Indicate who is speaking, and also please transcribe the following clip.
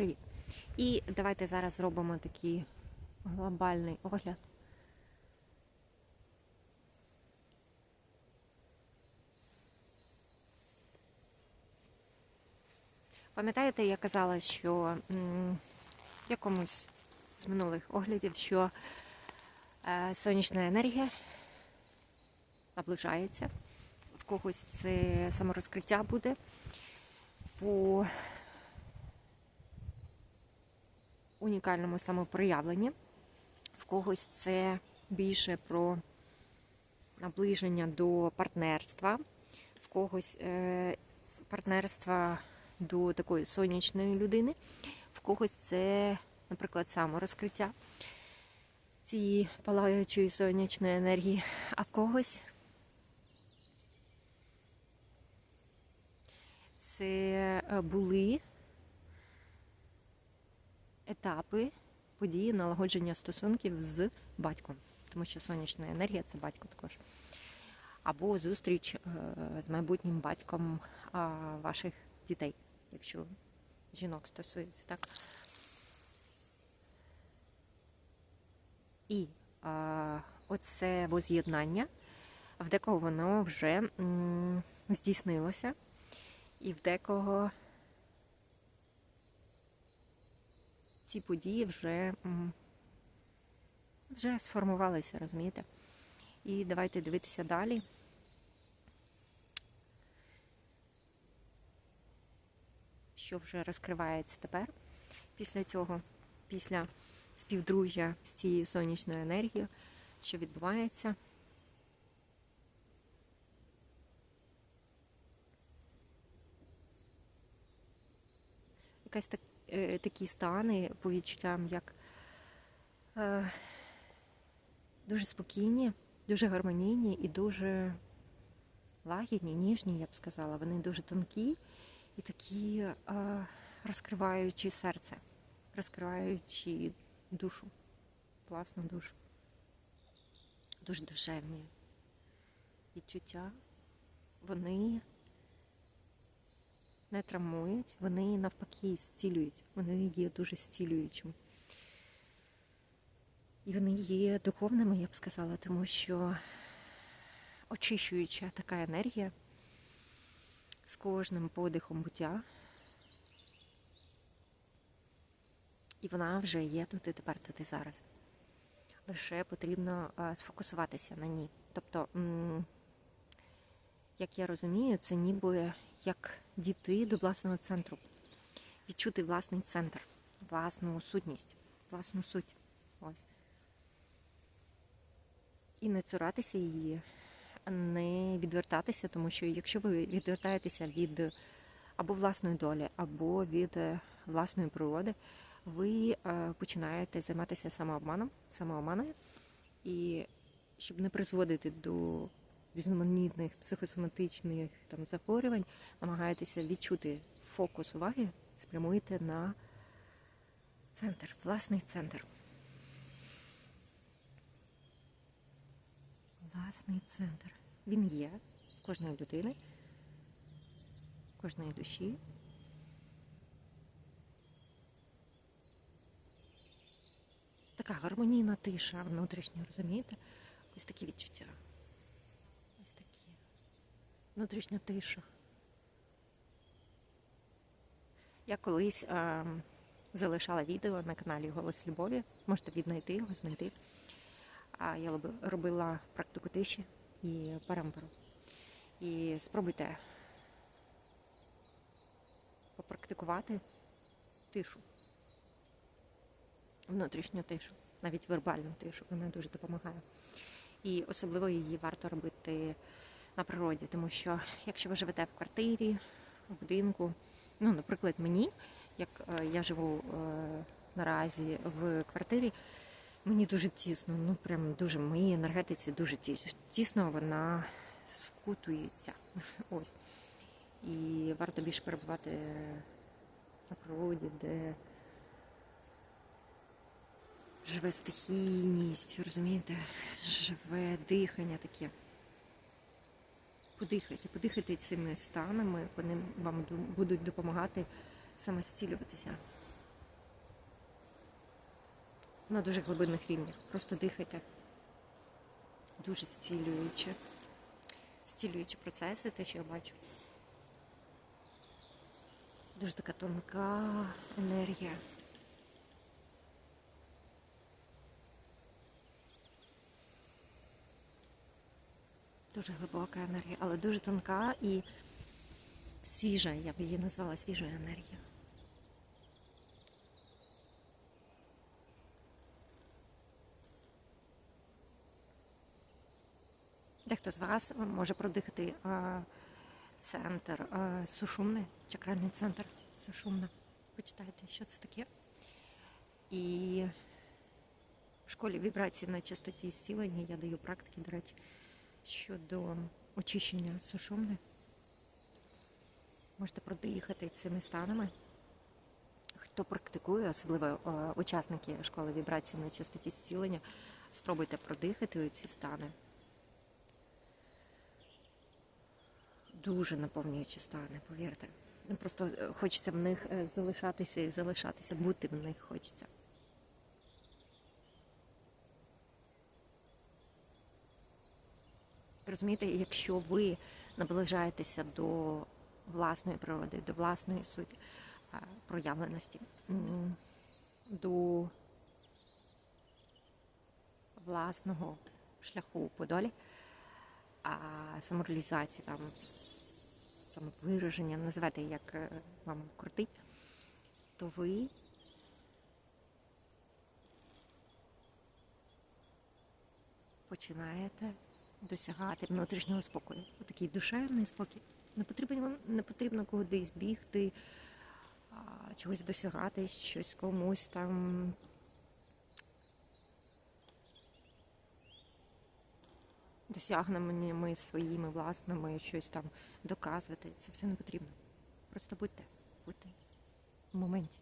Speaker 1: Привіт! І давайте зараз зробимо такий глобальний огляд. Пам'ятаєте, я казала, що в якомусь з минулих оглядів, що е, сонячна енергія наближається, в когось це саморозкриття буде по унікальному самопроявленні, в когось це більше про наближення до партнерства, в когось е, партнерства до такої сонячної людини, в когось це, наприклад, саморозкриття цієї палаючої сонячної енергії, а в когось це е, були етапи події налагодження стосунків з батьком, тому що сонячна енергія це батько також. Або зустріч е, з майбутнім батьком ваших дітей, якщо жінок стосується, так. І а, оце воз'єднання, в декого воно вже м, здійснилося, і в декого ці події вже, вже сформувалися, розумієте? І давайте дивитися далі. Що вже розкривається тепер після цього, після співдружжя з цією сонячною енергією, що відбувається. Якась так, такі стани по відчуттям, як е, дуже спокійні, дуже гармонійні і дуже лагідні, ніжні, я б сказала. Вони дуже тонкі і такі е, розкриваючи серце, розкриваючи душу, власну душу. Дуже душевні відчуття. Вони не травмують, вони навпаки зцілюють. Вони є дуже зцілюючими. І вони є духовними, я б сказала, тому що очищуюча така енергія з кожним подихом буття. І вона вже є тут і тепер, тут і зараз. Лише потрібно сфокусуватися на ній. Тобто, як я розумію, це ніби як дійти до власного центру, відчути власний центр, власну сутність, власну суть. Ось. І не цуратися її, не відвертатися, тому що якщо ви відвертаєтеся від або власної долі, або від власної природи, ви е, починаєте займатися самообманом, самообманою. І щоб не призводити до різноманітних психосоматичних там захворювань, намагаєтеся відчути фокус уваги, спрямуєте на центр, власний центр. Власний центр. Він є в кожної людини, в кожної душі. Така гармонійна тиша внутрішня, розумієте? Ось такі відчуття. Внутрішня тиша. Я колись е, залишала відео на каналі Голос Любові. Можете віднайти його, знайти. А я робила практику тиші і парамперу. І спробуйте попрактикувати тишу. Внутрішню тишу, навіть вербальну тишу, вона дуже допомагає. І особливо її варто робити на природі, тому що якщо ви живете в квартирі, в будинку, ну, наприклад, мені, як е, я живу е, наразі в квартирі, мені дуже тісно, ну прям дуже моїй енергетиці дуже тісно вона скутується. Ось. І варто більше перебувати на природі, де живе стихійність, розумієте? Живе дихання таке. Подихайте, подихайте цими станами, вони вам будуть допомагати самостілюватися. На дуже глибинних рівнях. Просто дихайте. Дуже зцілюючи. Зцілюючі процеси, те, що я бачу. Дуже така тонка енергія. Дуже глибока енергія, але дуже тонка і свіжа, я б її назвала свіжою енергією. Дехто з вас може продихати е, центр е, сушумний, чакральний центр сушумна. Почитайте, що це таке. І в школі вібрації на частоті зцілення я даю практики, до речі, щодо очищення сушумни. Можете продихати цими станами. Хто практикує, особливо е, учасники школи вібрації на частоті зцілення, спробуйте продихати ці стани. Дуже наповнюючі стани, повірте. Ну, Просто е, хочеться в них е, залишатися і залишатися, бути в них хочеться. Розумієте, якщо ви наближаєтеся до власної природи, до власної суті, проявленості, до власного шляху по долі, а самореалізації, там, самовираження, називайте як е, вам крутить, то ви починаєте досягати внутрішнього спокою. Такий душевний спокій. Не потрібно, не потрібно кудись бігти, чогось досягати, щось комусь там. Досягненнями своїми власними щось там доказувати. Це все не потрібно. Просто будьте, будьте в моменті.